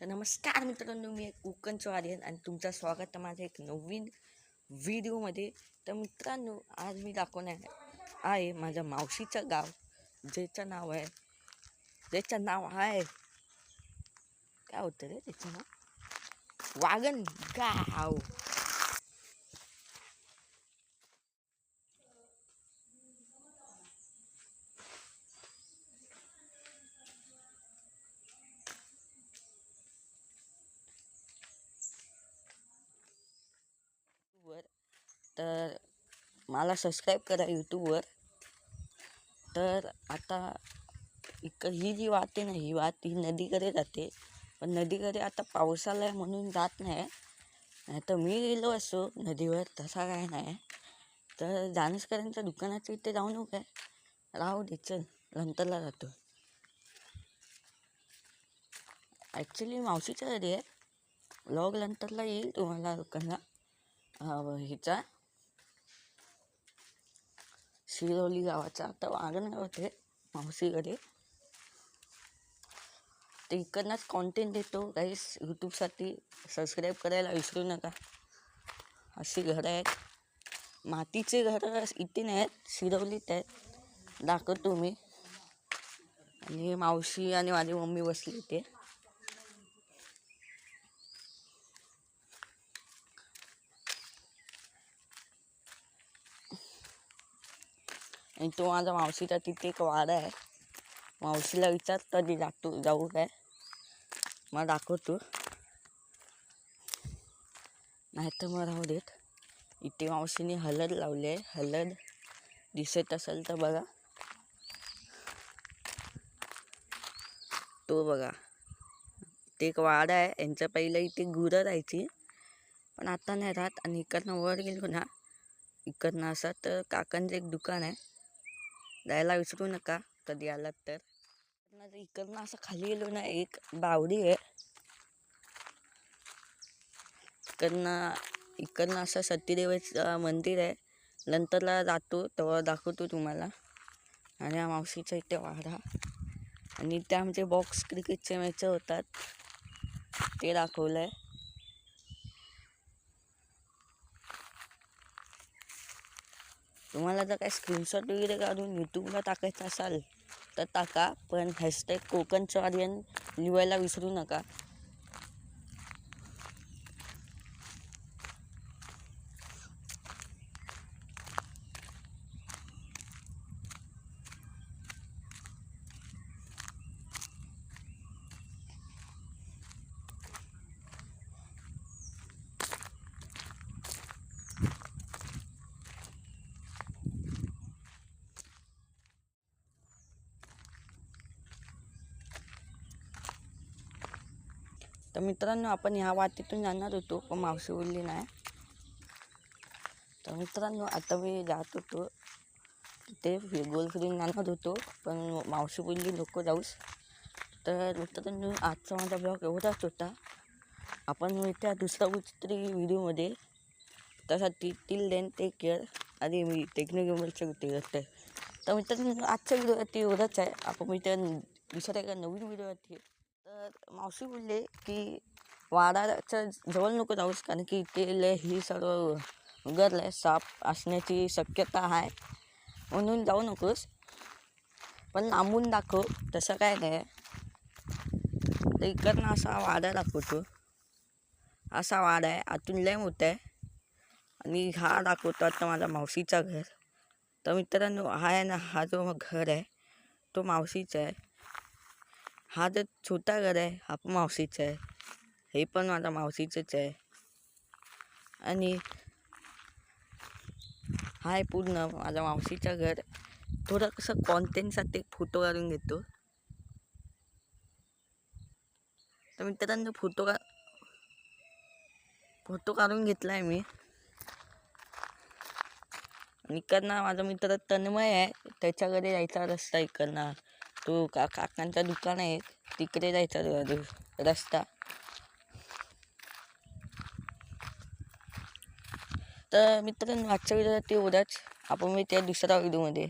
तर नमस्कार मित्रांनो मी एक कोकणचं आर्यन आणि तुमचं स्वागत आहे माझ्या एक नवीन व्हिडिओमध्ये. तर मित्रांनो आज मी दाखवणार आहे माझ्या मावशीचं गाव ज्याचं नाव आहे ज्याचं नाव आहे काय होतं रे त्याचं नाव? वागण गाव वर तर मला सबस्क्राईब करा यूट्यूबवर तर आता इक ही जी वात आहे ना ही वात ही नदीकडे जाते. पण नदीकडे आता पावसाला आहे म्हणून जात नाही. नाही तर मी गेलो असो नदीवर तसा काय नाही. तर जानसकरांच्या दुकानाचं इथे जाऊ नको काय? राहू दे चल नंतरला जातो. ॲक्च्युली मावशीच्या घरी आहे. व्लॉग नंतरला येईल तुम्हाला दुकानला. हिचा. शिरोली गावाचा. आता वागण होते मावशीकडे. ते इकडनंच कॉन्टेंट देतो. काहीच यूट्यूबसाठी सबस्क्राईब करायला विसरू नका. अशी घरं आहेत. मातीचे घरं इथे नाही आहेत शिरवलीत आहेत. दाखवतो मी. आणि मावशी आणि माझी मम्मी बसली इथे. आणि तो माझा मावशीचा तिथे एक वाडा आहे. मावशीला विचार कधी जातो जाऊ काय? मला दाखवतो. नाही तर मग राहू देत. इथे मावशीने हळद लावली आहे. हळद दिसत असेल तर बघा. तो बघा. ते एक वाडा आहे. यांच्या पहिलं इथे गुरं राहायची. पण आता नाही राहत आणि इकडनं वर गेलो ना इकडनं असं तर काकांचं एक दुकान आहे. जायला विसरू नका कधी आलात तर. इकडनं इकडनं असं खाली गेलो ना एक बावडी आहे. इकडनं इकडनं असं सतीदेवाचं मंदिर आहे. नंतरला जातो तेव्हा दाखवतो तुम्हाला. आणि हा मावशीचा इथे वाडा. आणि इथे आमचे बॉक्स क्रिकेटचे मॅच होतात. ते दाखवलं आहे तुम्हाला जर काय स्क्रीनशॉट वगैरे काढून यूट्यूबला टाकायचं असाल तर टाका. पण हॅशटॅग कोकणचं आर्यन लिहायला विसरू नका. तर मित्रांनो आपण ह्या वाटेतून जाणार होतो पण मावशी बोलली नाही. तर मित्रांनो आता मी जात होतो. तिथे गोल फिरून जाणार होतो पण मावशी बोलली नको जाऊस. तर मित्रांनो आजचा माझा ब्लॉग एवढाच होता. आपण त्या दुसऱ्या कुठेतरी व्हिडिओमध्ये. त्यासाठी टिल देन टेक केअर आणि मी टेक्निकलच्या गोष्टी करते तर मित्रांनो आजच्या व्हिडिओवरती एवढंच आहे. आपण मी त्या दुसऱ्या एका नवीन व्हिडिओवरती. मावशी बोलले की वाडाच्या जवळ नको जाऊस कारण की ते लय ही सर्व उगरलं आहे साप असण्याची शक्यता आहे. म्हणून जाऊ नकोस. पण लांबून दाखव तसं काय नाही. तर इकडनं असा वाडा दाखवतो. असा वाडा आहे आतून लय मोठा आहे. आणि हा दाखवतो आता माझा मावशीचा घर. तर मित्रांनो हा आहे ना हा जो घर आहे तो मावशीचा आहे. हा तर छोटा घर आहे. हा पण मावशीचा आहे. हे पण माझा मावशीचंच आहे. आणि हा आहे पूर्ण माझ्या मावशीचं घर. थोडं कसं कॉन्टेंटसाठी एक फोटो काढून घेतो. तर मित्रांनो फोटो का फोटो काढून घेतला आहे मी. आणि इकडनं माझा मित्र तन्मय आहे. त्याच्याकडे जायचा रस्ता इकडनं. तो का काकांचं दुकान आहे तिकडे जायचा रस्ता. तर मित्रांनो आजच्या व्हिडिओला ते उद्याच आपण मी त्या दुसऱ्या व्हिडिओमध्ये.